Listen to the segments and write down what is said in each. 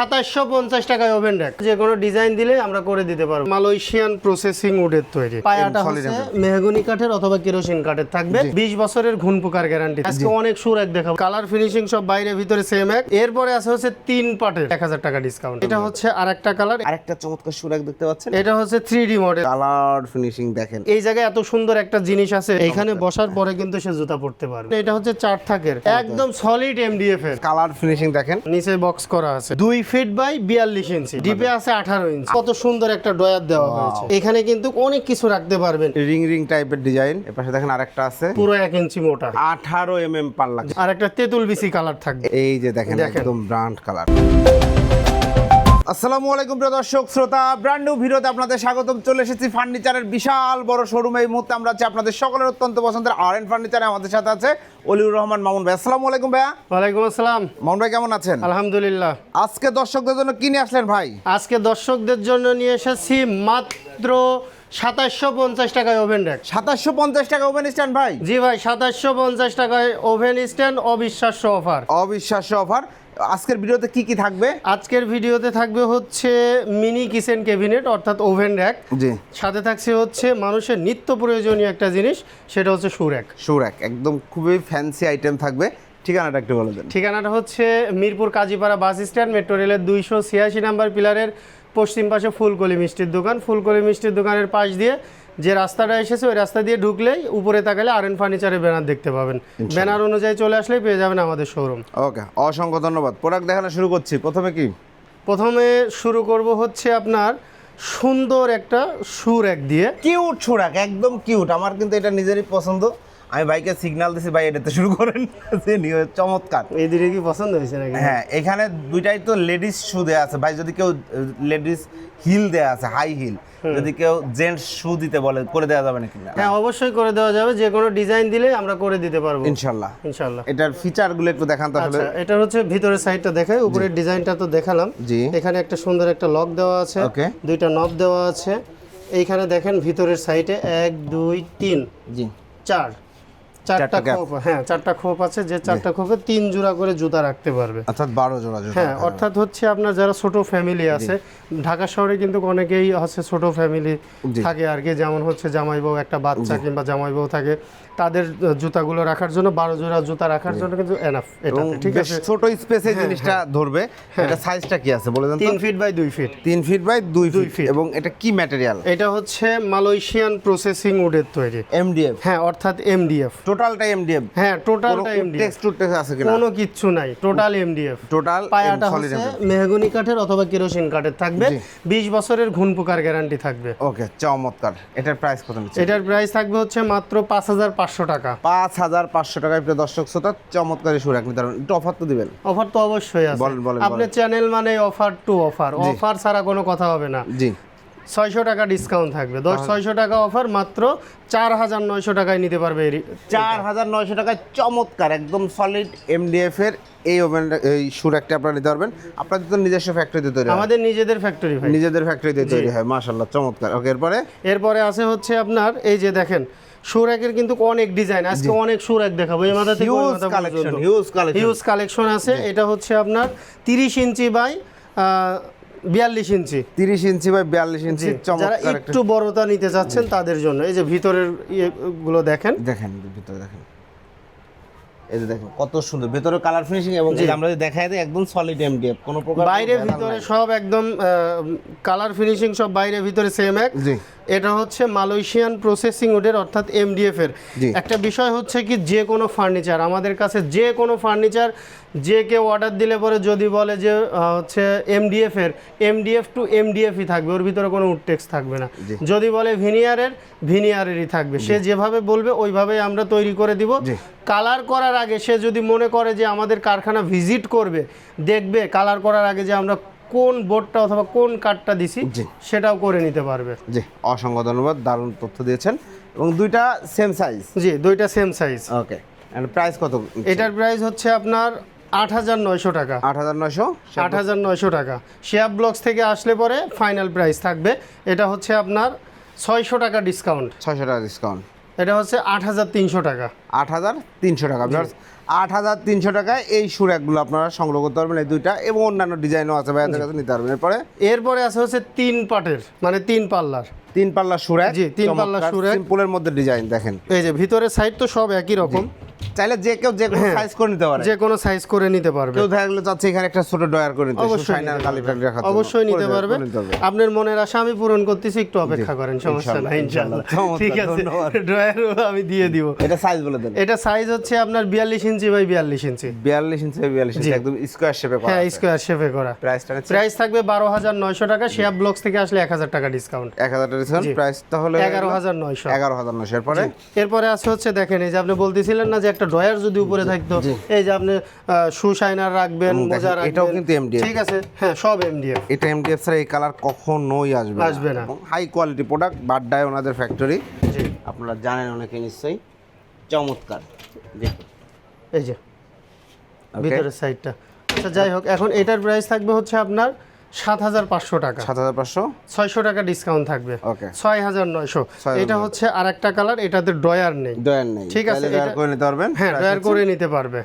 সাতাশশো পঞ্চাশ টাকায় ওভেন র্যাক যে কোনো ডিজাইন দিলে আমরা করে দিতে পারব। মালয়েশিয়ান প্রসেসিং উডের তৈরি। পায়াটা হচ্ছে মেহগনি কাঠের অথবা কেরোসিন কাঠের থাকবে। বিশ বছরের ঘুন পোকার গ্যারান্টি আজকে অনেক সুর এক দেখাবো। কালার ফিনিশিং সব বাইরে ভিতরে সেম এক। এরপরে আছে হচ্ছে তিন পাটের এক হাজার টাকা ডিসকাউন্ট এটা হচ্ছে আরেকটা কালার আরেকটা চমৎকার সুরাক দেখতে পাচ্ছেন। এটা হচ্ছে three D model colour finishing দেখেন। এই জায়গায় এত সুন্দর একটা জিনিস আছে। এখানে বসার পরে কিন্তু সে জুতা পড়তে পারবে। এটা হচ্ছে চার থাকের। একদম সলিড এমডিএফ এর। কালার ফিনিশিং দেখেন। নিচে বক্স করা আছে। দুই ফিট বাই বিয়াল্লিশ ইঞ্চি। ডিপে আছে আঠারো ইঞ্চি। কত সুন্দর একটা ডয়ার দেওয়া হয়েছে। এখানে কিন্তু অনেক কিছু রাখতে পারবেন। রিং রিং টাইপের ডিজাইন এর পাশে দেখেন আরেকটা আছে। পুরো এক ইঞ্চি মোটা। আঠারো এম এম পাল্লা। আর একটা তেঁতুল বিসি কালার থাকবে। এই যে দেখেন দেখেন। একদম ব্রান্ড কালার আসসালামু আলাইকুম প্রিয় দর্শক শ্রোতা ব্র্যান্ড নিউ ভিডিওতে আপনাদের স্বাগতম। চলে এসেছি ফার্নিচারের বিশাল বড় শোরুমে এই মুহূর্তে আমরা আছি আপনাদের সকলের অত্যন্ত পছন্দের আর এন ফার্নিচারে। আমাদের সাথে আছে অলিউর রহমান মামুন ভাই। আসসালামু আলাইকুম ভাইয়া। ওয়ালাইকুম আসসালাম। মামুন ভাই কেমন আছেন? আলহামদুলিল্লাহ। আজকে দর্শকদের জন্য কি নিয়ে আসলেন ভাই? আজকে দর্শকদের জন্য নিয়ে এসেছি মাত্র সাতাশশো পঞ্চাশ টাকায় ওভেন র্যাক সাতাশশো পঞ্চাশ টাকা ওভেন স্ট্যান্ড ভাই? জি ভাই সাতাশশো পঞ্চাশ টাকায় ওভেন স্ট্যান্ড অবিশ্বাস্য অফার অবিশ্বাস্য অফার আজকের ভিডিওতে কি কি থাকবে? আজকের ভিডিওতে থাকবে হচ্ছে মিনি কিচেন ক্যাবিনেট অর্থাৎ ওভেন র্যাক। জি। সাথে থাকছে হচ্ছে মানুষের নিত্য প্রয়োজনীয় একটা জিনিস সেটা হচ্ছে সুরেক সুরাক একদম খুবই ফ্যান্সি আইটেম থাকবে। ঠিকানাটা একটু বলে দেন। ঠিকানাটা হচ্ছে Mirpur Kazipara bus stand metro রেলের দুইশো ছিয়াশি নাম্বার পিলারের পশ্চিম পাশে ফুলকলি মিষ্টির দোকান। ফুলকলি মিষ্টির দোকানের পাশ দিয়ে যে রাস্তাটা এসেছে ওই রাস্তা দিয়ে ঢুকলেই উপরে তাকালে আর এন ফার্নিচারের ব্যানার দেখতে পাবেন। ব্যানার অনুযায়ী চলে আসলেই পেয়ে যাবেন আমাদের শোরুম। ওকে অসংখ্য ধন্যবাদ। প্রোডাক্ট দেখানো শুরু করছি। প্রথমে কি? প্রথমে শুরু করব হচ্ছে আপনার সুন্দর একটা সুর এক দিয়ে। কিউট সুরাক একদম কিউট। আমার কিন্তু এটা নিজেরই পছন্দ। আমি বাইকে সিগনাল দিছি ভাই এটাতে শুরু করেন। চমৎকার। এই দিকে কি পছন্দ হয়েছে নাকি? হ্যাঁ এখানে দুইটাই তো লেডিস শু দেওয়া আছে। ভাই যদি কেউ লেডিস হিল দেওয়া আছে হাই হিল যদি কেউ জেন্টস শু দিতে বলে করে দেওয়া যাবে নাকি না? হ্যাঁ অবশ্যই করে দেওয়া যাবে। যে কোনো ডিজাইন দিলে আমরা করে দিতে পারব। ইনশাল্লাহ। ইনশাল্লাহ। এটার ফিচারগুলো একটু দেখান তো আসলে আচ্ছা এটা হচ্ছে ভিতরের সাইডটা দেখাই। উপরের ডিজাইনটা তো দেখালাম। জি। এখানে একটা সুন্দর একটা লক দেওয়া আছে। Okay. দুইটা নব দেওয়া আছে। এইখানে দেখেন ভিতরের সাইডে এক দুই তিন জি। চার। চারটা খোপ হ্যাঁ চারটা খোপ আছে যে চারটা খোপে তিন জোড়া করে জুতা রাখতে পারবে। অর্থাৎ বারো জোড়া হ্যাঁ অর্থাৎ হচ্ছে আপনার যারা ছোট ফ্যামিলি আছে ঢাকা শহরে কিন্তু অনেকেই হচ্ছে ছোট ফ্যামিলি থাকে আর কি যেমন হচ্ছে জামাই বউ একটা বাচ্চা কিংবা জামাই বউ থাকে। তাদের জুতাগুলো রাখার জন্য বারো জোড়া জুতা রাখার জন্য কিন্তু এনাফ এটা ঠিক আছে? হ্যাঁ, ছোট স্পেসে জিনিসটা ধরবে। এটা সাইজটা কি আছে বলে দেন তিন ফিট বাই দুই ফিট তিন ফিট বাই দুই দুই ফিট এবং এটা কি ম্যাটেরিয়াল এটা হচ্ছে মালয়েশিয়ান প্রসেসিং উডের তৈরি। এমডিএফ হ্যাঁ অর্থাৎ এমডিএফ টোটালটা এমডিএফ হ্যাঁ টোটালটা এমডিএফ টেক্সট টু টেক্সট আছে কিনা? কোনো কিচ্ছু নাই। টোটাল এমডিএফ টোটাল পায়াটা হচ্ছে মেহগনি কাঠের অথবা কেরোসিন কাঠের থাকবে। জি। বিশ বছরের ঘুন পোকার গ্যারান্টি থাকবে। ওকে চমৎকার। এটার প্রাইস কত এটার প্রাইস থাকবে হচ্ছে মাত্র পাঁচ হাজার পাঁচশো টাকা। পাঁচ হাজার পাঁচশো টাকায় প্রিয় দর্শক শ্রোতা চমৎকার সুর আপনি ধরুন একটু অফার তো দিবেন। অফার তো অবশ্যই আছে। বলেন, বলেন, আপনার চ্যানেল মানে অফার টু অফার অফার ছাড়া কোনো কথা হবে না। জি। ছয়শো টাকা ডিসকাউন্ট থাকবে। দশ ছয়শো টাকা অফার মাত্র চার হাজার নয়শো টাকায় নিতে পারবে চার হাজার নয়শো টাকায় চমৎকার একদম সলিড এমডিএফ এর এই ওভেন এই সুর একটা আপনারা নিতে পারবেন। আপনাদের তো নিজস্ব ফ্যাক্টরিতে তৈরি আমাদের নিজেদের ফ্যাক্টরি নিজেদের ফ্যাক্টরিতে তৈরি হয় মাশাল্লাহ চমৎকার। ওকে এরপরে? এরপরে আছে হচ্ছে আপনার এই যে দেখেন সুরাকের কিন্তু অনেক ডিজাইন আজকে অনেক সুরাক দেখাবো। এই মাথা থেকে huge collection huge collection huge collection আছে এটা হচ্ছে আপনার তিরিশ ইঞ্চি বাই বিয়াল্লিশ ইঞ্চি। তিরিশ ইঞ্চি বাই বিয়াল্লিশ ইঞ্চি যারা একটু বড়তা নিতে চাচ্ছেন তাদের জন্য। এই যে ভিতরের ইয়েগুলো দেখেন। দেখেন ভিতরে দেখেন। এই যে দেখেন কত সুন্দর। ভেতরে কালার ফিনিশিং এবং আমরা দেখাই দিই একদম সলিড এমডিএফ কোনো প্রকার বাইরে ভিতরে সব একদম কালার ফিনিশিং সব বাইরে ভিতরে সেম এক। জি। এটা হচ্ছে মালয়েশিয়ান প্রসেসিং উডের অর্থাৎ এমডিএফ এর। একটা বিষয় হচ্ছে কি যে কোনো ফার্নিচার আমাদের কাছে যে কোনো ফার্নিচার যে কেউ অর্ডার দিলে পরে যদি বলে যে হচ্ছে এমডিএফ এর এমডিএফ টু এমডিএফই থাকবে ওর ভিতরে কোনো উডটেক্স থাকবে না। যদি বলে ভিনিয়ারের ভিনিয়ারেরই থাকবে। সে যেভাবে বলবে ওইভাবেই আমরা তৈরি করে দিব। কালার করার আগে সে যদি মনে করে যে আমাদের কারখানা ভিজিট করবে দেখবে কালার করার আগে যে আমরা কোন বোর্ডটা অথবা কোন কাঠটা দিছি। সেটাও করে নিতে পারবে। জি অসংখ্য ধন্যবাদ দারুণ তথ্য দিয়েছেন। এবং দুইটা সেম সাইজ জি দুইটা same size okay and price কত? এটার প্রাইস হচ্ছে আপনার আট হাজার নয়শো টাকা। আট হাজার নয়শো? আট হাজার নয়শো টাকা। শেয়ার ব্লকস থেকে আসলে পরে ফাইনাল প্রাইস থাকবে। এটা হচ্ছে আপনার ছয়শো টাকা ডিসকাউন্ট ছয়শো টাকা ডিসকাউন্ট এটা হচ্ছে আট হাজার তিনশো টাকা। আট হাজার তিনশো টাকা আট হাজার তিনশো টাকায় এই সুরাকগুলো আপনারা সংগ্রহ করতে পারবেন এই দুইটা এবং অন্যান্য ডিজাইনও আছে ভাইয়াদের কাছে নিতে পারবেন। এরপরে? এরপরে আছে হচ্ছে তিন পাটের মানে তিন পাল্লার। তিন পাল্লা সুরাক জি, তিন পাল্লা সুরাক। সিম্পলের মধ্যে ডিজাইন দেখেন। এই যে ভিতরের সাইড তো সব একই রকম। চাইলে যে কেউ যে কোনো সাইজ করে নিতে পারে। যে কোনো সাইজ করে নিতে পারবে। কেউ দেখা গেলো চাচ্ছে এখানে একটা ছোট ডয়ার করে নিতে অবশ্যই। অবশ্যই নিতে পারবে। আপনার মনের আশা আমি পূরণ করতেছি একটু অপেক্ষা করেন সমস্যা নাই ইনশাআল্লাহ। ঠিক আছে। ড্রয়ারও আমি দিয়ে দিব। এটা সাইজ বলে দেন। এটা সাইজ হচ্ছে আপনার বিয়াল্লিশ ইঞ্চি বাই বিয়াল্লিশ ইঞ্চি। বিয়াল্লিশ ইঞ্চি বিয়াল্লিশ ইঞ্চি একদম স্কোয়ার শেপে করা হ্যাঁ। স্কোয়ার শেপে করা। প্রাইসটা প্রাইস থাকবে বারো হাজার নয়শো টাকা শেয়ার ব্লকস থেকে আসলে এক হাজার টাকা ডিসকাউন্ট এক হাজার টাকা ডিসকাউন্ট প্রাইস তাহলে এগারো হাজার নয়শো। এগারো হাজার নশো এরপরে? এরপরে আছে হচ্ছে দেখেন এই যে আপনি বলতেছিলেন না যে একটা ড্রয়ার যদি উপরে থাকতো এই যে আপনি শু শাইনার রাখবেন মোজা দেখেন, এটাও কিন্তু MDF ঠিক আছে? হ্যাঁ সব এমডিএফ এটা এমডিএফ ছাড়া এই কালার কখনোই আসবে আসবে না। হাই কোয়ালিটি প্রোডাক্ট বাড্ডায় ওনাদের ফ্যাক্টরি জি। আপনারা জানেন অনেকে নিশ্চয়ই চমৎকার। দেখুন এই যে ভিতরের সাইডটা আচ্ছা যাই হোক এখন এটার প্রাইস থাকবে হচ্ছে আপনার সাত হাজার পাঁচশো টাকা। সাত হাজার পাঁচশো? ছয়শো টাকা ডিসকাউন্ট থাকবে। ওকে। ছয় হাজার নয়শো। এটা হচ্ছে আর একটা কালার এটাতে ড্রয়ার নেই। দয়ার নেই। ঠিক আছে, এটা- করে নিতে পারবেন। হ্যাঁ ড্রয়ার করে নিতে পারবে।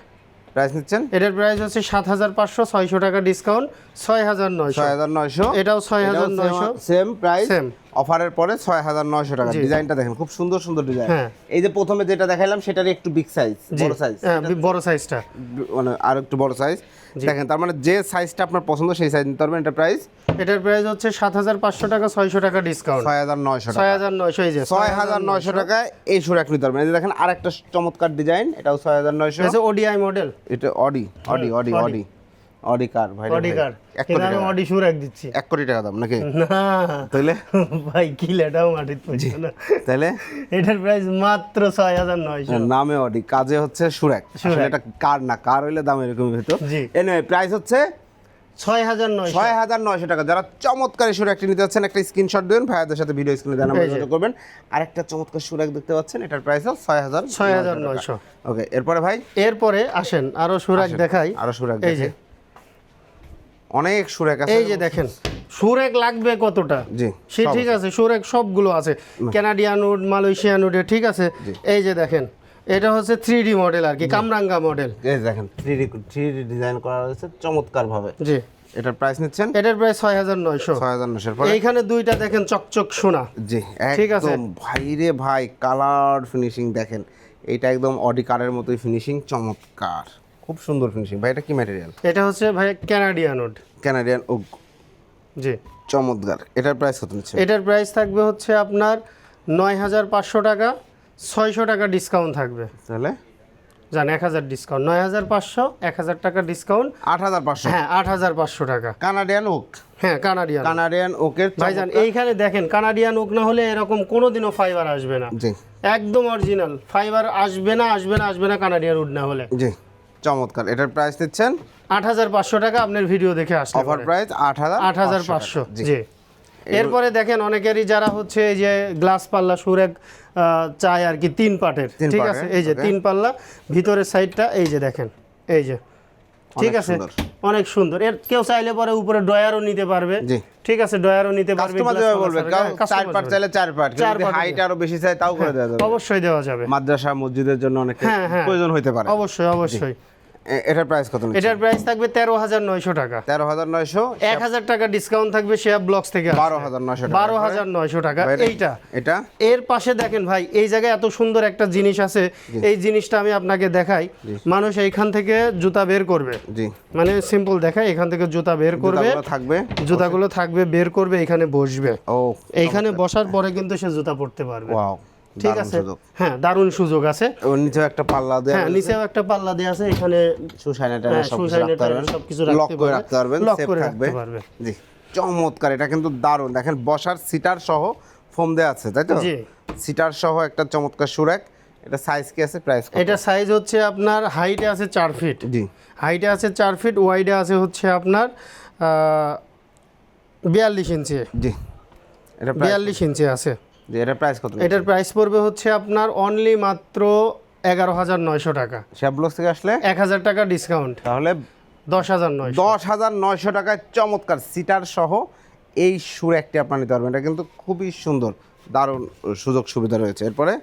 প্রাইস নিচ্ছেন? এটার প্রাইস হচ্ছে সাত হাজার পাঁচশো ছয়শো টাকা ডিসকাউন্ট ছয় হাজার নয়শো। ছয় হাজার নয়শো। এটাও ছয় হাজার নয়শো। Same price Same। অফারের পরে ছয় হাজার নয়শো টাকা। ডিজাইনটা দেখেন খুব সুন্দর সুন্দর ডিজাইন। হ্যাঁ। এই যে প্রথমে যেটা দেখাইলাম সেটার একটু বিগ সাইজ বড় সাইজ হ্যাঁ বড় সাইজটা মানে আর একটু বড় সাইজ দেখেন তার মানে যে সাইজটা আপনার পছন্দ সেই সাইজ নিতে পারবেন। এটা প্রাইস এটার প্রাইস হচ্ছে সাত হাজার পাঁচশো টাকা ছয়শো টাকা ডিসকাউন্ট ছয় হাজার নয়শো ছয় হাজার নয়শো এই যে ছয় হাজার নয়শো টাকায় এই সুরাক নিতে পারবেন। এই যে দেখেন আরেকটা চমৎকার ডিজাইন এটাও ছয় হাজার নয়শো। ওডিআই মডেল এটা Audi Audi Audi Audi Audi car ভাই। অডি কার এক কোটি আমি অডি সুর এক দিচ্ছি। এক কোটি টাকা দাম নাকি? না। তাইলে? ভাই কি লেটাও মাটির পড়ছে না। তাইলে? এটার প্রাইস মাত্র ছয় হাজার নয়শো। নামে অডি কাজে হচ্ছে সুরাক। এটা কার না? কার হইলে দাম এরকম হতো জি। এনে প্রাইস হচ্ছে ছয় হাজার ছয় হাজার নয়শো টাকা। যারা চমৎকার এই সুরাকটি নিতে যাচ্ছেন একটা স্ক্রিনশট দেবেন ভাইয়াদের সাথে ভিডিও স্ক্রিনে দেন আমরা করবেন। আরেকটা চমৎকার সুরাক দেখতে পাচ্ছেন এটার প্রাইস ছয় হাজার ছয় হাজার নয়শো ওকে এরপরে ভাই? এরপরে আসেন আরও সুরাক দেখাই। আরও সুরাক দেখে অনেক সুরাক আছে। এই যে দেখেন সুরেক লাগবে কতটা? জি সে ঠিক আছে। সুরেক সবগুলো আছে। কানাডিয়ান উড মালয়েশিয়ান উডে ঠিক আছে? এই যে দেখেন এটা হচ্ছে থ্রি ডি মডেল আর কি কামরাঙ্গা মডেল। এই দেখেন three D three D design করা হয়েছে চমৎকার ভাবে জি। এটার প্রাইস নিচ্ছেন? এটার প্রাইস ছয় হাজার নয়শো। ছয় হাজার পরে? এইখানে দুইটা দেখেন চকচক সোনা। জি ঠিক আছে। একদম ভাইরে ভাই কালার ফিনিশিং দেখেন। এটা একদম অডি কারের মতোই ফিনিশিং চমৎকার। খুব সুন্দর ফিনিশিং ভাই এটা কি ম্যাটেরিয়াল এটা হচ্ছে ভাই কানাডিয়ান উড ক্যানাডিয়ান ও জি। চমৎকার। এটার প্রাইস কত নিচ্ছে এটার প্রাইস থাকবে হচ্ছে আপনার নয় হাজার পাঁচশো টাকা। ছয়শো টাকা ডিসকাউন্ট থাকবে। তাহলে? জান এক হাজার ডিসকাউন্ট নয় হাজার পাঁচশো এক হাজার টাকা ডিসকাউন্ট আট হাজার পাঁচশো। হ্যাঁ আট হাজার পাঁচশো টাকা। কানাডিয়ান ওক হ্যাঁ কানাডিয়ান কানাডিয়ান ওকের ভাইজান এইখানে দেখেন কানাডিয়ান ওক না হলে এরকম কোনোদিনও ফাইবার আসবে না। জি। একদম অরিজিনাল ফাইবার আসবে না আসবে না আসবে না কানাডিয়ান উড না হলে। জি। চমৎকার। এটার প্রাইস দিচ্ছেন? আট হাজার পাঁচশো টাকা আপনার ভিডিও দেখে আসলে অফার প্রাইস আট হাজার আট হাজার পাঁচশো জি। এরপরে দেখেন অনেকেরই যারা হচ্ছে এই যে গ্লাস পাল্লা সুরেক চায় আর কি তিন পাটের ঠিক আছে? এই যে তিন পাল্লা ভিতরের সাইডটা এই যে দেখেন এই যে ঠিক আছে? সুন্দর। অনেক সুন্দর। এর কেউ চাইলে পরে উপরে ডয়ারও নিতে পারবে। জি। ঠিক আছে? ডয়ারও নিতে পারবে কাস্টমার যেভাবে বলবে হ্যাঁ, চার যাবে। চাইলে চার পার্ট চার যদি হাইট আরও বেশি চাই তাও করে দেওয়া যাবে। অবশ্যই দেওয়া যাবে। মাদ্রাসা মসজিদের জন্য অনেক হ্যাঁ, হ্যাঁ। প্রয়োজন হইতে পারে। অবশ্যই অবশ্যই। এটার প্রাইস কত এটার প্রাইস থাকবে তেরো হাজার নয়শো টাকা। তেরো হাজার নয়শো এক হাজার টাকা ডিসকাউন্ট থাকবে শেয়ার ব্লকস থেকে বারো হাজার নয়শো টাকা। বারো হাজার নয়শো টাকা। এইটা। এটা এর পাশে দেখেন ভাই এই জায়গায় এত সুন্দর একটা জিনিস আছে। এই জিনিসটা আমি আপনাকে দেখাই। মানুষ এইখান থেকে জুতা বের করবে। জি। মানে সিম্পল দেখায় এখান থেকে জুতা বের করবে। থাকবে। জুতাগুলো থাকবে বের করবে এখানে বসবে। ও এইখানে বসার পরে কিন্তু সে জুতা পরতে পারবে। ওয়াও। ঠিক আছে। হ্যাঁ দারুণ সুযোগ আছে। ওর নিচে একটা পাল্লা দেওয়া হ্যাঁ নিচেও একটা পাল্লা দেওয়া আছে এখানে স্যানিটাইজার হ্যাঁ, সব রাখতে পারবেন। সবকিছু লক করে রাখতে পারবেন সেফ থাকবে। জি চমৎকার এটা কিন্তু দারুণ। দেখেন বসার সিটার সহ ফোম দেওয়া আছে তাই তো? জি। সিটার সহ একটা চমৎকার সুরাক। এটা সাইজ কি আছে? প্রাইস এটা সাইজ হচ্ছে আপনার হাইটে আছে চার ফিট জি। হাইটে আছে চার ফিট ওয়াইডে আছে হচ্ছে আপনার বিয়াল্লিশ ইঞ্চি জি। এটা বিয়াল্লিশ ইঞ্চি আছে। জি এটা প্রাইস কত এটার প্রাইস পড়বে হচ্ছে আপনার অনলি মাত্র এগারো হাজার নয়শো টাকা। শ্যাবলস থেকে আসলে? এক হাজার টাকা ডিসকাউন্ট তাহলে দশ হাজার নয় দশ হাজার নয়শো টাকায় চমৎকার সিটার সহ এই সুর একটি আপনার নিতে পারবেন। এটা কিন্তু খুবই সুন্দর। দারুণ সুযোগ সুবিধা রয়েছে। এরপরে?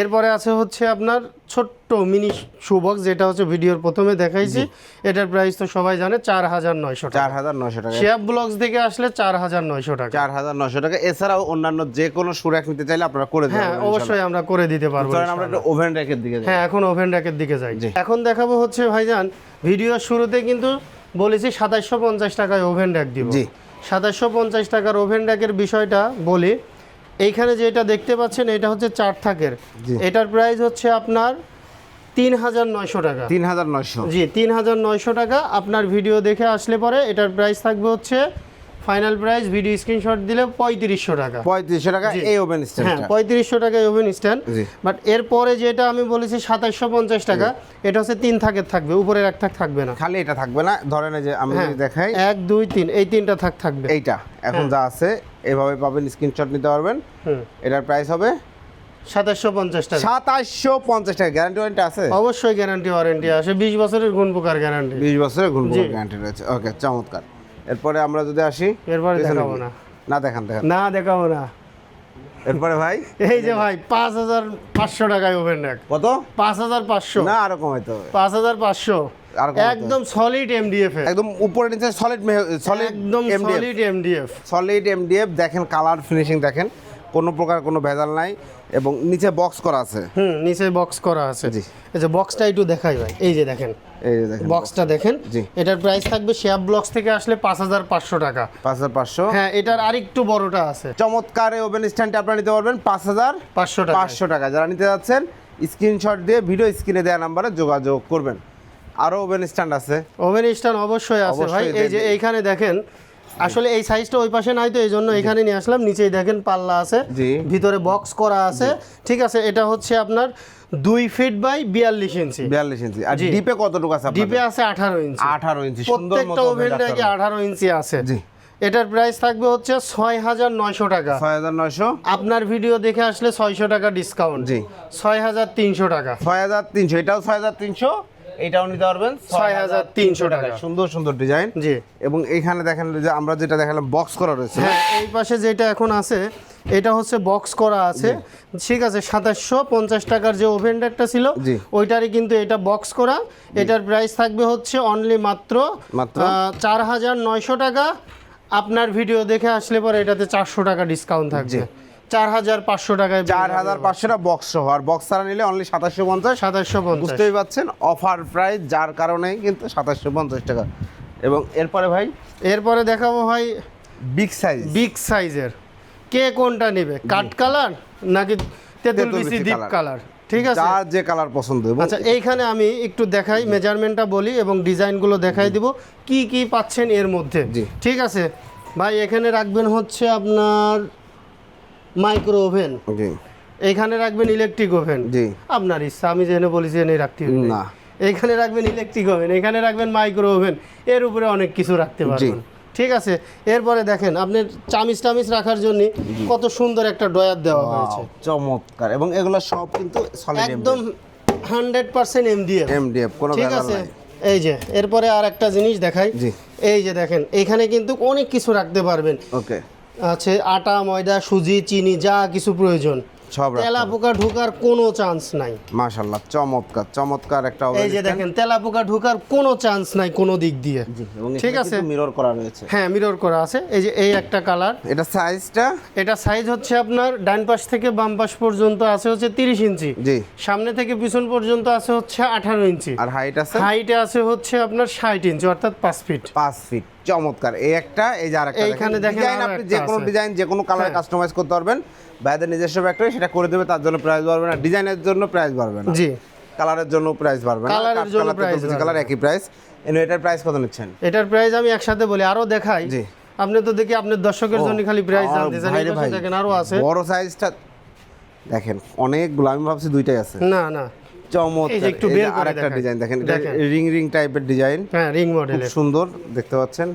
এরপরে আছে হচ্ছে আপনার ছোট্ট মিনি শুবক্স যেটা হচ্ছে ভিডিওর প্রথমে দেখাইছি। এটার প্রাইস তো সবাই জানে চার হাজার নয়শো চার হাজার নশো টাকা। শেয়াব ব্লগস থেকে আসলে চার হাজার নয়শো টাকা। চার হাজার নশো টাকা। এছাড়াও অন্যান্য যে কোনো সুরাক নিতে চাইলে আপনারা করে হ্যাঁ দেবেন অবশ্যই আমরা করে দিতে পারব আমরা একটা ওভেন র্যাকের দিকে যাই। হ্যাঁ এখন ওভেন র্যাকের দিকে যাই। এখন দেখাবো হচ্ছে ভাইজান ভিডিওর শুরুতে কিন্তু বলেছি সাতাশশো পঞ্চাশ টাকায় ওভেন র্যাক দিব। জি। সাতাশশো পঞ্চাশ টাকার ওভেন র্যাকের বিষয়টা বলি এইখানে যেটা দেখতে পাচ্ছেন এটা হচ্ছে চার থাকের। এটার প্রাইস হচ্ছে আপনার তিন হাজার নয়শো টাকা। তিন হাজার নয়শো। জি তিন হাজার নয়শো টাকা। আপনার ভিডিও দেখে আসলে পরে এটার প্রাইস থাকবে হচ্ছে ফাইনাল প্রাইস ভিডিও স্ক্রিনশট দিলে পঁয়ত্রিশশো টাকা। পঁয়ত্রিশশো টাকা এই ওভেন স্ট্যান্ড হ্যাঁ পঁয়ত্রিশশো টাকায় ওভেন স্ট্যান্ড। বাট এরপরে যেটা আমি বলেছি সাতাশশো পঞ্চাশ টাকা এটা হচ্ছে তিন থাকের থাকবে উপরের এক থাক থাকবে না। খালি এটা থাকবে না ধরেন এই যে আমি হ্যাঁ যদি দেখাই। এক দুই তিন এই তিনটা থাক থাকবে। এইটা এখন যা আছে এভাবে পাবেন স্ক্রিনশট নিতে পারবেন। হুম। এটার প্রাইস হবে সাতাশশো পঞ্চাশ টাকা। সাতাশশো পঞ্চাশ টাকা গ্যারান্টি ওয়ারেন্টি আছে? অবশ্যই গ্যারান্টি ওয়ারেন্টি আছে বিশ বছরের গুণ প্রকার গ্যারান্টি বিশ বছরের গুণ জি। গ্যারান্টি রয়েছে। ওকে চমৎকার। এরপরে আমরা যদি আসি এরপরে দেখাবো না। না দেখান দেখান। না দেখাবো না। এরপরে ভাই? এই যে ভাই পাঁচ হাজার পাঁচশো টাকায় ওভেন র্যাক কত? পাঁচ হাজার পাঁচশো। না আরও কমাইতে হবে। পাঁচ হাজার পাঁচশো একদম সলিড এমডিএফ একদম উপরে নিচে সলিড সলিড একদম সলিড এমডিএফ সলিড এমডিএফ দেখেন কালার ফিনিশিং দেখেন। কোনো প্রকার কোনো ভেজাল নাই এবং নিচে বক্স করা আছে। হুম নিচে বক্স করা আছে। জি। এই যে বক্সটা একটু দেখাই ভাই এই যে দেখেন। এই যে দেখেন। বক্সটা দেখেন। জি। এটার প্রাইস থাকবে শেয়ার ব্লকস থেকে আসলে পাঁচ হাজার পাঁচশো টাকা। পাঁচ হাজার পাঁচশো। হ্যাঁ এটার আরেকটু বড়টা আছে। চমৎকার এই ওভেন স্ট্যান্ডটা আপনারা নিতে পারবেন পাঁচ হাজার পাঁচশো টাকা পাঁচশো টাকা যারা নিতে যাচ্ছেন স্ক্রিনশট দিয়ে ভিডিও স্ক্রিনে দেওয়া নাম্বারে যোগাযোগ করবেন। আরও ওভেন স্ট্যান্ড আছে। ওভেন স্ট্যান্ড অবশ্যই আছে ভাই। এই যে এইখানে দেখেন আসলে এই সাইজটা ওই পাশে নাই তো এই জন্য এখানে নিয়ে আসলাম নিচেই দেখেন পাল্লা আছে। ভিতরে বক্স করা আছে। ঠিক আছে এটা হচ্ছে আপনার দুই ফিট বাই বিয়াল্লিশ ইঞ্চি বিয়াল্লিশ ইঞ্চি আর ডিপে কতটুকু আছে ডিপে আছে আঠারো ইঞ্চি আঠারো ইঞ্চি সুন্দর প্রত্যেকটা মতো ওভেন র্যাকে আঠারো ইঞ্চি আছে। জি। এটার প্রাইস থাকবে হচ্ছে ছয় হাজার নয়শো টাকা। ছয় হাজার নয়শো? আপনার ভিডিও দেখে আসলে ছয়শো টাকা ডিসকাউন্ট জি। ছয় হাজার তিনশো টাকা। ছয় হাজার তিনশো এটাও ছয় হাজার তিনশো? এটাও নিতে পারবেন। 6,300 টাকা। সুন্দর সুন্দর ডিজাইন। জি। এবং এখানে দেখেন যে আমরা যেটা দেখালাম বক্স করা রয়েছে। হ্যাঁ এই পাশে যেটা এখন আছে এটা হচ্ছে বক্স করা আছে। ঠিক আছে সাতাশশো পঞ্চাশ টাকার যে ওভেন একটা ছিল। ওইটারই কিন্তু এটা বক্স করা। এটার প্রাইস থাকবে হচ্ছে অনলি মাত্র? চার হাজার নয়শো টাকা। আপনার ভিডিও দেখে আসলে পরে এটাতে চারশো টাকা ডিসকাউন্ট থাকবে। চার হাজার পাঁচশো টাকায় চার হাজার পাঁচশোটা বক্স সহ। আর বক্স ছাড়া নিলে অনলি সাতাশশো পঞ্চাশ। সাতাশশো পঞ্চাশ। বুঝতেই পাচ্ছেন অফার প্রাইস যার কারণে কিন্তু সাতাশশো পঞ্চাশ টাকা। এবং এরপরে ভাই? এরপরে দেখাবো ভাই বিগ সাইজ বিগ সাইজের কে কোনটা নেবে? কাট কালার নাকি তেঁতুল বিচি ডিপ কালার। ঠিক আছে? যার যে কালার পছন্দ আচ্ছা এইখানে আমি একটু দেখাই মেজারমেন্টটা বলি এবং ডিজাইনগুলো দেখাই দিব। কি কি পাচ্ছেন এর মধ্যে। ঠিক আছে? ভাই এখানে রাখবেন হচ্ছে আপনার মাইক্রো ওভেন। জি। এইখানে রাখবেন ইলেকট্রিক ওভেন জি। আপনার ইচ্ছা আমি যেখানে বলেছি এনে রাখতে হবে। না। এইখানে রাখবেন ইলেকট্রিক ওভেন এখানে রাখবেন মাইক্রো ওভেন এর উপরে অনেক কিছু রাখতে পারবেন। ঠিক আছে? এরপরে দেখেন আপনি চামিচ টামিচ রাখার জন্য কত সুন্দর একটা ডয়ার দেওয়া হয়েছে। চমৎকার। এবং এগুলো সব কিন্তু একদম হান্ড্রেড পার্সেন্ট এমডিএফ এমডিএফ কোনো ঠিক আছে? এই যে এরপরে আর একটা জিনিস দেখাই। জি। এই যে দেখেন এখানে কিন্তু অনেক কিছু রাখতে পারবেন। ওকে। আছে আটা ময়দা সুজি চিনি যা কিছু প্রয়োজন। সব তেলা পোকা ঢোকার কোনো চান্স নাই। মাশাল্লাহ চমৎকার চমৎকার একটা এই যে দেখেন তেলা পোকা ঢোকার কোনো চান্স নাই কোনো দিক দিয়ে। ঠিক আছে? মিরর করা রয়েছে। হ্যাঁ মিরর করা আছে। এই যে এই একটা কালার এটা সাইজটা এটা সাইজ হচ্ছে আপনার ডান পাশ থেকে বাম পাশ পর্যন্ত আছে হচ্ছে তিরিশ ইঞ্চি। জি। সামনে থেকে পিছন পর্যন্ত আছে হচ্ছে আঠারো ইঞ্চি। আর হাইট আছে? হাইটে আছে হচ্ছে আপনার ষাট ইঞ্চি অর্থাৎ পাঁচ ফিট পাঁচ ফিট চমৎকার। এই একটা এই যে আরেকটা এইখানে দেখেন আপনি যে কোনো ডিজাইন যে কোনো কালার। কাস্টমাইজ করতে পারবেন। ভাইদের নিজস্ব ফ্যাক্টরি সেটা করে দেবে তার জন্য প্রাইস বাড়বে না। ডিজাইনের জন্য প্রাইস বাড়বে না। জি। কালারের জন্য প্রাইস বাড়বে না। কালারের জন্য বাড়বে কালার একই প্রাইস এনে এটার প্রাইস কত নিচ্ছেন? এটার প্রাইস আমি একসাথে বলি আরও দেখাই। জি। আপনি তো দেখি আপনার দর্শকের জন্য খালি প্রাইস জানতে চান দেখেন আরও আছে। বড় সাইজটা দেখেন অনেকগুলো আমি ভাবছি দুইটাই আছে। না না। চমৎকার। একটু বের করে আরেকটা ডিজাইন দেখেন। রিং রিং টাইপের ডিজাইন হ্যাঁ রিং খুব সুন্দর দেখতে পাচ্ছেন?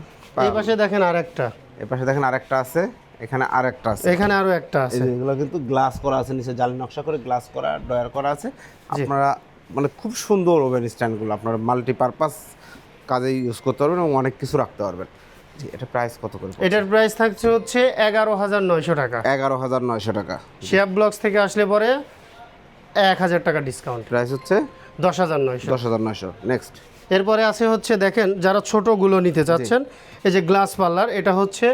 এই পাশে দেখেন আরেকটা। পাশে দেখেন আরেকটা আছে এখানে আরেকটা আছে। এখানে আরও একটা আছে। এগুলো কিন্তু গ্লাস করা আছে নিচে জালি নকশা করে গ্লাস করা ডয়ার করা আছে। আপনারা মানে খুব সুন্দর ওভেন স্ট্যান্ডগুলো আপনারা মাল্টিপারপাস কাজে ইউজ করতে পারবেন এবং অনেক কিছু রাখতে পারবেন। এটা প্রাইস কত করে এটার প্রাইস থাকছে হচ্ছে এগারো হাজার নয়শো টাকা। এগারো হাজার নয়শো টাকা। শেয়ার ব্লগস থেকে আসলে পরে এক হাজার টাকা ডিসকাউন্ট প্রাইস হচ্ছে দশ হাজার নয়শো। দশ হাজার নয়শো। নেক্সট এরপরে আছে হচ্ছে দেখেন যারা ছোটগুলো নিতে চাচ্ছেন এই যে গ্লাস পার্লার এটা হচ্ছে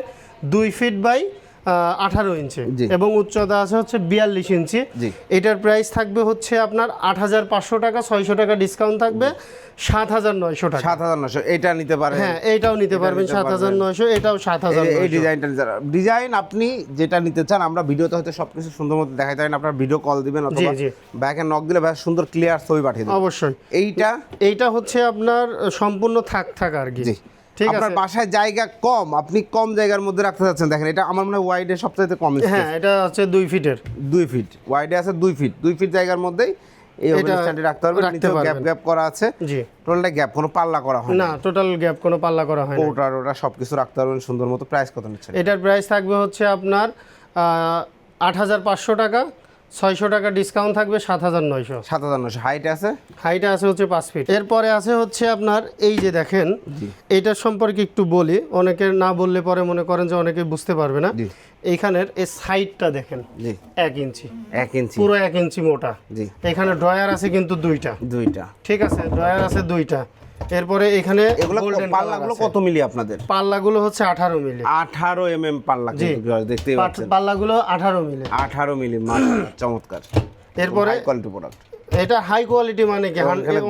দুই ফিট বাই আঠারো ইঞ্চি। এবং উচ্চতা আছে হচ্ছে বিয়াল্লিশ ইঞ্চি। এটার প্রাইস থাকবে হচ্ছে আপনার আট হাজার পাঁচশো টাকা ছয়শো টাকা ডিসকাউন্ট থাকবে। সাত হাজার নয়শো টাকা। সাত হাজার নয়শো এটা নিতে পারেন হ্যাঁ এইটাও নিতে পারবেন সাত হাজার নয়শো এটাও সাত হাজার এই- ডিজাইনটা ডিজাইন আপনি যেটা নিতে চান আমরা ভিডিওতে হয়তো সবকিছু সুন্দর মতো দেখাই যায় না আপনার ভিডিও কল দিবেন অথবা। ব্যাকে নক দিলে ভাই সুন্দর ক্লিয়ার ছবি পাঠিয়ে দেবেন অবশ্যই। এইটা? এইটা হচ্ছে আপনার সম্পূর্ণ থাক থাক আর কি। ঠিক আপনার বাসায় জায়গা কম আপনি কম জায়গার মধ্যে রাখতে চাচ্ছেন। দেখেন এটা আমার মনে হয় ওয়াইডে সবচাইতে কম হ্যাঁ এটা হচ্ছে দুই ফিটের। দুই ফিট। ওয়াইডে আছে দুই ফিট। দুই ফিট জায়গার মধ্যেই এই এটা রাখতে রাখতে নিচেও গ্যাপ গ্যাপ করা আছে। জি। টোটালটা গ্যাপ কোনো পাল্লা করা হয় না টোটাল গ্যাপ কোনো পাল্লা করা হয় না ওটার ওটা সবকিছু রাখতে পারবেন। সুন্দর মতো প্রাইস কত নিচ্ছেন? এটার প্রাইস থাকবে হচ্ছে আপনার আট হাজার পাঁচশো টাকা। ছয়শো টাকা ডিসকাউন্ট থাকবে সাত হাজার নয়শো। সাত হাজার নশো হাইট আছে? হাইটে আছে হচ্ছে পাঁচ ফিট এরপরে আছে হচ্ছে আপনার এই যে দেখেন এইটার সম্পর্কে একটু বলি। অনেকে না বললে পরে মনে করেন যে অনেকে বুঝতে পারবে না। এইখানের এই সাইডটা দেখেন জি। এক ইঞ্চি। এক ইঞ্চি। পুরো এক ইঞ্চি মোটা। জি। এখানে ড্রয়ার আছে কিন্তু দুইটা। দুইটা। ঠিক আছে? ড্রয়ার আছে দুইটা। এরপরে এখানে পাল্লাগুলো কত মিলি আপনাদের? পাল্লাগুলো হচ্ছে আঠারো মিলি। আঠারো এম এম পাল্লা দেখতেই পাল্লাগুলো আঠারো মিলি। আঠারো মিলি চমৎকার। এরপরে কোয়ালিটি প্রোডাক্ট এটা হাই কোয়ালিটি মানে কি?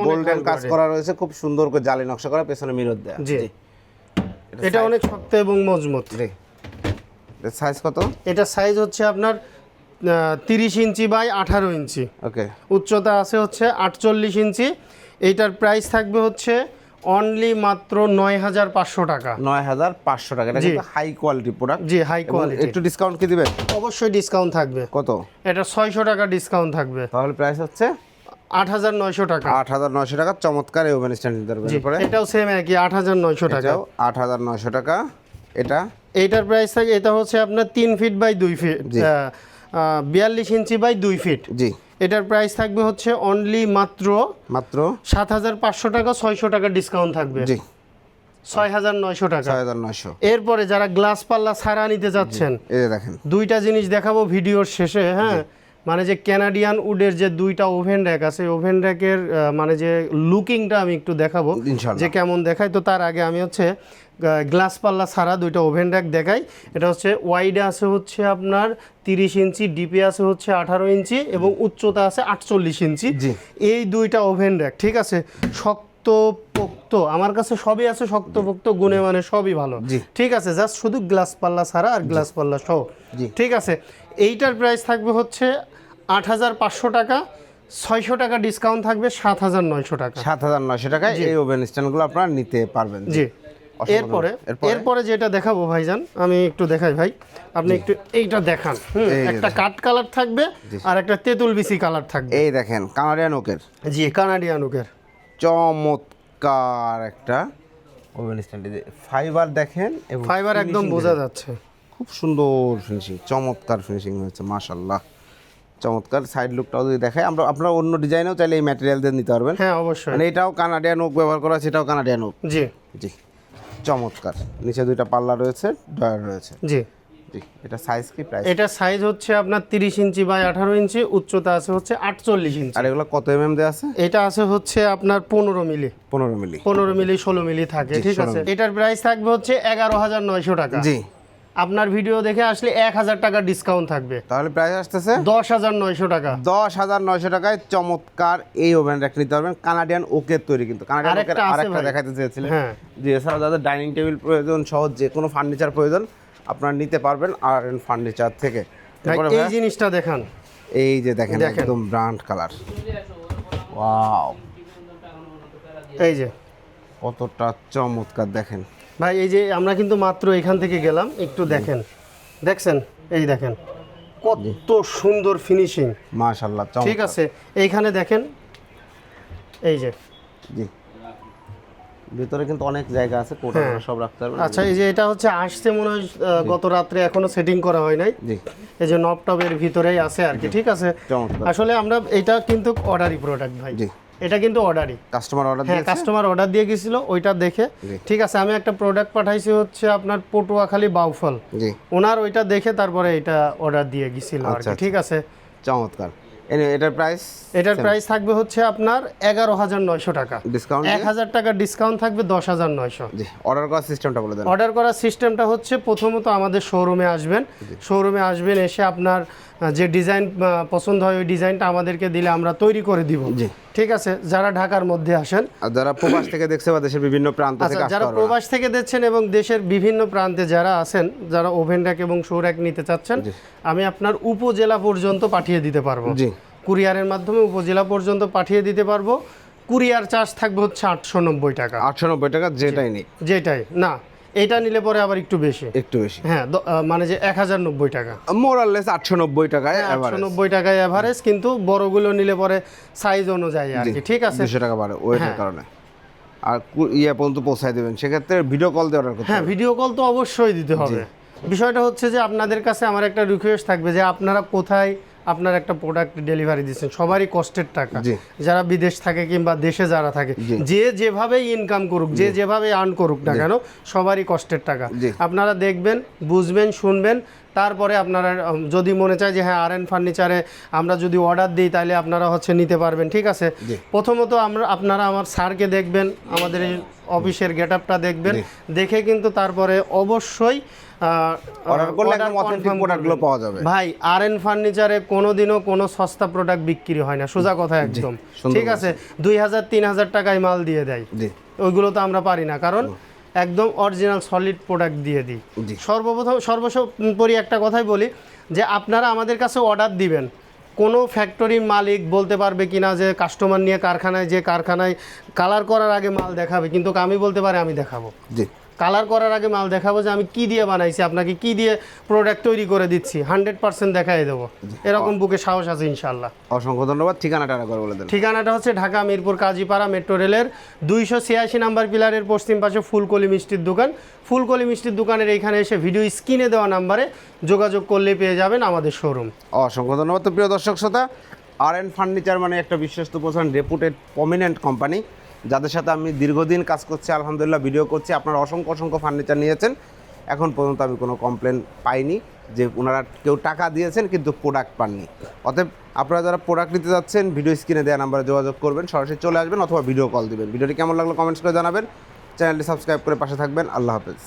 গোল্ডেন কাজ করা। রয়েছে খুব সুন্দর করে জালি নকশা করা পেছনে মিরর দেয়া। জি। এটা অনেক শক্ত এবং মজবুত। জি। সাইজ কত? এটা সাইজ হচ্ছে আপনার তিরিশ ইঞ্চি বাই আঠারো ইঞ্চি। ওকে উচ্চতা আছে হচ্ছে আটচল্লিশ ইঞ্চি। এইটার প্রাইস থাকবে হচ্ছে অনলি মাত্র নয় হাজার পাঁচশো টাকা। নয় হাজার পাঁচশো টাকা। এটা কিন্তু হাই কোয়ালিটি প্রোডাক্ট জি হাই কোয়ালিটি একটু ডিসকাউন্ট কি দিবেন? অবশ্যই ডিসকাউন্ট থাকবে। কত? এটা ছয়শো টাকা ডিসকাউন্ট থাকবে। তাহলে প্রাইস হচ্ছে আট হাজার নয়শো টাকা। আট হাজার নয়শো টাকা। চমৎকার এই ওভেন স্ট্যান্ড নিতে পারবেন এটাও সেম একই আট হাজার নয়শো টাকা। আট হাজার নয়শো টাকা। এটা? এইটার প্রাইস থাকে এটা হচ্ছে আপনার তিন ফিট বাই দুই ফিট বিয়াল্লিশ ইঞ্চি বাই দুই ফিট জি। এটার প্রাইস থাকবে হচ্ছে অনলি মাত্র মাত্র সাত হাজার পাঁচশো টাকা ছয়শো টাকা ডিসকাউন্ট থাকবে। জি। ছয় হাজার নয়শো টাকা। ছয় হাজার নয়শো। এরপরে যারা গ্লাস পাল্লা ছাড়া নিতে যাচ্ছেন এই দেখেন। দুইটা জিনিস দেখাবো ভিডিওর শেষে হ্যাঁ? মানে যে ক্যানাডিয়ান উডের যে দুইটা ওভেন র্যাক আছে ওভেন র্যাকের মানে যে লুকিংটা আমি একটু দেখাবো যে কেমন দেখায়। তো তার আগে আমি হচ্ছে গ্লাস পাল্লা ছাড়া দুইটা ওভেন র্যাক দেখাই। এটা হচ্ছে ওয়াইডে আছে হচ্ছে আপনার তিরিশ ইঞ্চি ডিপে আছে হচ্ছে আঠারো ইঞ্চি এবং উচ্চতা আছে আটচল্লিশ ইঞ্চি। এই দুইটা ওভেন র্যাক ঠিক আছে? শক্ত পোক্ত আমার কাছে সবই আছে শক্ত পোক্ত গুণে মানে সবই ভালো। ঠিক আছে জাস্ট শুধু গ্লাস পাল্লা ছাড়া আর গ্লাস পাল্লা সহ। ঠিক আছে এইটার প্রাইস থাকবে হচ্ছে আট হাজার পাঁচশো টাকা ছয়শো টাকা ডিসকাউন্ট থাকবে সাত হাজার নয়শো টাকা। সাত হাজার নয়শো টাকায় এই ওভেন স্ট্যান্ডগুলো আপনারা নিতে পারবেন। জি। এরপরে এরপরে? যেটা দেখাবো ভাইজান আমি একটু দেখাই ভাই আপনি একটু এইটা দেখান একটা কাঠ কালার থাকবে আর একটা তেঁতুল বিসি কালার থাকবে। এই দেখেন কানাডিয়ান ওকের জি কানাডিয়ান উকের চমৎকার। একটা ওভেন স্ট্যান্ড। ফাইবার দেখেন এবং ফাইবার একদম বোঝা যাচ্ছে। খুব সুন্দর ফিনিশিং চমৎকার ফিনিশিং হয়েছে মাশাল্লাহ চমৎকার সাইড লুকটাও যদি দেখায় আমরা আপনারা অন্য ডিজাইনেও চাইলে এই ম্যাটেরিয়াল দিয়ে নিতে পারবেন। হ্যাঁ অবশ্যই। মানে এটাও কানাডিয়ান ওক ব্যবহার করা আছে এটাও কানাডিয়ান ওক জি। জি চমৎকার। নিচে দুইটা পাল্লা রয়েছে ডয়ার রয়েছে। জি। জি এটা সাইজ কি প্রাইস এটা সাইজ হচ্ছে আপনার তিরিশ ইঞ্চি বাই আঠারো ইঞ্চি উচ্চতা আছে হচ্ছে আটচল্লিশ ইঞ্চি। আর এগুলো কত এমএম আছে? এটা আছে হচ্ছে আপনার পনেরো মিলি। পনেরো মিলি। পনেরো মিলি ষোলো মিলি থাকে ঠিক আছে? এটার প্রাইস থাকবে হচ্ছে এগারো হাজার নয়শো টাকা। জি। আপনার ভিডিও দেখে আসলে এক হাজার টাকা ডিসকাউন্ট থাকবে। তাহলে প্রাইস আসতেছে? দশ হাজার নয়শো টাকা। দশ হাজার নয়শো টাকায় চমৎকার এই ওভেন র্যাক নিতে পারবেন। কানাডিয়ান ওকের তৈরি কিন্তু। কানাডিয়ান ওকের আরেকটা দেখাতে চেয়েছিলেন হ্যাঁ। যে এছাড়া যাদের ডাইনিং টেবিল প্রয়োজন সহ যে কোনো ফার্নিচার প্রয়োজন আপনারা নিতে পারবেন আর এন ফার্নিচার থেকে। এই জিনিসটা দেখান। এই যে দেখেন দেখেন। একদম ব্রান্ড কালার। ওয়াও। এই যে। কতটা চমৎকার দেখেন। ভাই এই যে আমরা কিন্তু মাত্র এখান থেকে গেলাম একটু দেখেন। দেখছেন? এই দেখেন। কত সুন্দর ফিনিশিং মাশাল্লাহ ঠিক আছে এইখানে দেখেন। এই যে। জি। ভিতরে কিন্তু অনেক জায়গা আছে কোটা হ্যাঁ। সব রাখতে পারবেন আচ্ছা এই যে এটা হচ্ছে আসছে মনে হয় গত রাত্রে এখনও সেটিং করা হয় নাই। জি। এই যে নবটবের ভিতরেই আছে আর কি ঠিক আছে? আসলে আমরা এটা কিন্তু অর্ডারি প্রোডাক্ট ভাই। জি। এটা কিন্তু অর্ডারই কাস্টমার অর্ডার হ্যাঁ কাস্টমার অর্ডার দিয়ে গেছিল ওইটা দেখে। ঠিক আছে আমি একটা প্রোডাক্ট পাঠাইছি হচ্ছে আপনার পটুয়াখালী বাউফল। জি। ওনার ওইটা দেখে তারপরে এটা অর্ডার দিয়ে গেছিল আর আচ্ছা, কি ঠিক আছে? চমৎকার। এটার প্রাইস এটার প্রাইস থাকবে হচ্ছে আপনার এগারো হাজার নয়শো টাকা। ডিসকাউন্ট এক হাজার টাকা ডিসকাউন্ট থাকবে দশ হাজার নয়শো। জি অর্ডার করার সিস্টেমটা বলে দেন। অর্ডার করার সিস্টেমটা হচ্ছে প্রথমত আমাদের শোরুমে আসবেন। শোরুমে আসবেন এসে আপনার যে ডিজাইন পছন্দ হয় ওই ডিজাইনটা আমাদেরকে দিলে আমরা তৈরি করে দিব। জি। ঠিক আছে যারা ঢাকার মধ্যে আসেন। আর যারা প্রবাস থেকে দেখছে বা দেশের বিভিন্ন প্রান্ত আচ্ছা থেকে আসতে যারা প্রবাস থেকে দেখছেন এবং দেশের বিভিন্ন প্রান্তে যারা আছেন যারা ওভেন র্যাক এবং শো র্যাক নিতে চাচ্ছেন আমি আপনার উপজেলা পর্যন্ত পাঠিয়ে দিতে পারব। জি। কুরিয়ারের মাধ্যমে উপজেলা পর্যন্ত পাঠিয়ে দিতে পারব। কুরিয়ার চার্জ থাকবে হচ্ছে আটশো নব্বই টাকা। আটশো নব্বই টাকা যেটাই নেই যেটাই না। এটা নিলে পরে আবার একটু বেশি। একটু বেশি। হ্যাঁ মানে যে এক হাজার নব্বই টাকা। মোরাললেস আটশো নব্বই টাকায় হ্যাঁ, আটশো নব্বই টাকায় অ্যাভারেজ কিন্তু বড়গুলো নিলে পরে সাইজ অনুযায়ী আর কি ঠিক আছে? দুশো টাকা বাড়ে ওয়েটের হ্যাঁ। কারণে। আর ইয়ে পর্যন্ত পৌঁছায় দেবেন সেক্ষেত্রে ভিডিও কল দিয়ে অর্ডার করতে হ্যাঁ ভিডিও কল তো অবশ্যই দিতে হবে। বিষয়টা হচ্ছে যে আপনাদের কাছে আমার একটা রিকোয়েস্ট থাকবে যে আপনারা কোথায় আপনার একটা প্রোডাক্ট ডেলিভারি দিচ্ছেন। সবারই কষ্টের টাকা। যারা বিদেশ থাকে কিংবা দেশে যারা থাকে যে যেভাবে ইনকাম করুক যে যেভাবে আর্ন করুক না কেন সবারই কষ্টের টাকা। আপনারা দেখবেন বুঝবেন শুনবেন তারপরে আপনারা যদি মনে চায় যে হ্যাঁ আর এন ফার্নিচারে আমরা যদি অর্ডার দিই তাহলে আপনারা হচ্ছে নিতে পারবেন ঠিক আছে? প্রথমত আমরা আপনারা আমার স্যারকে দেখবেন আমাদের এই অফিসের গেট আপটা দেখবেন দেখে কিন্তু তারপরে অবশ্যই করলে একদম পাওয়া যাবে। ভাই আর এন ফার্নিচারে কোনোদিনও কোনো সস্তা প্রোডাক্ট বিক্রি হয় না সোজা কথা একদম ঠিক আছে? দুই হাজার তিন হাজার টাকায় মাল দিয়ে দেয় ওইগুলো তো আমরা পারি না কারণ একদম অরিজিনাল সলিড প্রোডাক্ট দিয়ে দিই। সর্বপ্রথম সর্বোপরি একটা কথাই বলি যে আপনারা আমাদের কাছে অর্ডার দিবেন। কোনো ফ্যাক্টরির মালিক বলতে পারবে কি না যে কাস্টমার নিয়ে কারখানায় যে কারখানায় কালার করার আগে মাল দেখাবে কিন্তু আমি বলতে পারি আমি দেখাবো। জি। কালার করার আগে মাল দেখাবো যে আমি কি দিয়ে বানাইছি আপনাকে কি দিয়ে প্রোডাক্ট তৈরি করে দিচ্ছি। হান্ড্রেড পার্সেন্ট দেখাই দেবো। এরকম বুকে সাহস আছে ইনশাল্লাহ অসংখ্য ধন্যবাদ। ঠিকানাটা একবার বলে দেন। ঠিকানাটা হচ্ছে ঢাকা মিরপুর কাজীপাড়া মেট্রো রেলের দুইশো ছিয়াশি নাম্বার পিলারের পশ্চিম পাশে ফুলকলি মিষ্টির দোকান। ফুলকলি মিষ্টির দোকানের এইখানে এসে ভিডিও স্ক্রিনে দেওয়া নাম্বারে যোগাযোগ করলে পেয়ে যাবেন আমাদের শোরুম অসংখ্য ধন্যবাদ। তো প্রিয় দর্শক শ্রোতা আর এন ফার্নিচার মানে একটা বিশ্বস্ত প্রধান রেপুটেড প্রমিনেন্ট কোম্পানি যাদের সাথে আমি দীর্ঘদিন কাজ করছি, আলহামদুলিল্লাহ ভিডিও করছি, আপনারা অসংখ্য অসংখ্য ফার্নিচার নিয়েছেন। এখন পর্যন্ত আমি কোনো কমপ্লেন পাইনি যে ওনারা কেউ টাকা দিয়েছেন কিন্তু প্রোডাক্ট পাননি। অতএব আপনারা যারা প্রোডাক্ট নিতে যাচ্ছেন ভিডিও স্ক্রিনে দেওয়া নাম্বারে যোগাযোগ করবেন, সরাসরি চলে আসবেন অথবা ভিডিও কল দেবেন। ভিডিওটি কেমন লাগল কমেন্টস করে জানাবেন। চ্যানেলটি সাবস্ক্রাইব করে পাশে থাকবেন। আল্লাহ হাফেজ।